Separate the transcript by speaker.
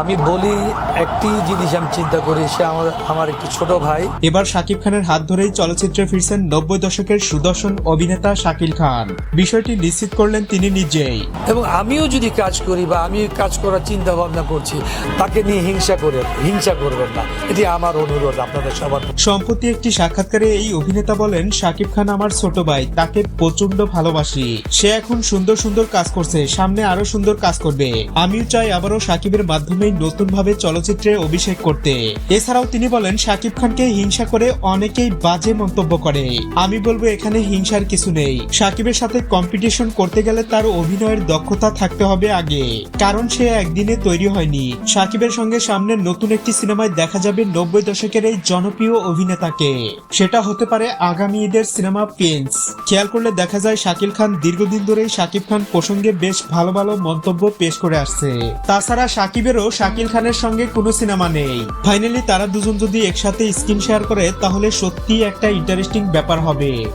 Speaker 1: আমি বলি একটি জিনিস আমি চিন্তা করি সে আমার আমার একটি ছোট ভাই।
Speaker 2: এবার শাকিব খানের হাত ধরেই চলচ্চিত্রে ফিরছেন নব্বই দশকের সুদর্শন অভিনেতা শাকিল খান। বিষয়টি নিশ্চিত করলেন তিনি নিজেই।
Speaker 1: এবং আমিও যদি কাজ করি বা আমি কাজ করার চিন্তা ভাবনা করছি তাকে নিয়ে হিংসা করে হিংসা করবেন না। এটি আমার অনুরোধ আপনাদের সবার।
Speaker 2: সম্প্রতি একটি সাক্ষাৎকারে এই অভিনেতা বলেন শাকিব খান আমার ছোট ভাই তাকে প্রচণ্ড ভালোবাসি। সে এখন সুন্দর সুন্দর কাজ করছে সামনে আরও সুন্দর কাজ করবে। আমিও চাই আবারও শাকিবের মাধ্যমেই নতুন ভাবে চলচ্চিত্রে অভিষেক করতে। এছাড়াও তিনি বলেন, শাকিব খানকে হিংসা করে অনেকেই বাজে মন্তব্য করে। আমি বলব, এখানে হিংসার কিছু নেই। শাকিবের সাথে কম্পিটিশন করতে গেলে তার অভিনয়ের দক্ষতা থাকতে হবে আগে। কারণ সে একদিনে তৈরি হয়নি। শাকিবের সঙ্গে সামনে নতুন একটি সিনেমায় দেখা যাবে নব্বই দশকের এই জনপ্রিয় অভিনেতাকে। সেটা হতে পারে আগামী ঈদের সিনেমা প্রিন্স খেয়াল করলে দেখা যায়, শাকিল খান দীর্ঘদিন ধরেই শাকিব খান প্রসঙ্গে বেশ ভালো ভালো মন্তব্য পেশ করে আসছে। তাছাড়া শাকিবেরও শাকিল খানের সঙ্গে কোনো সিনেমা নেই। ফাইনালি তারা দুজন যদি একসাথে স্ক্রিন শেয়ার করে, তাহলে সত্যি একটা ইন্টারেস্টিং ব্যাপার হবে।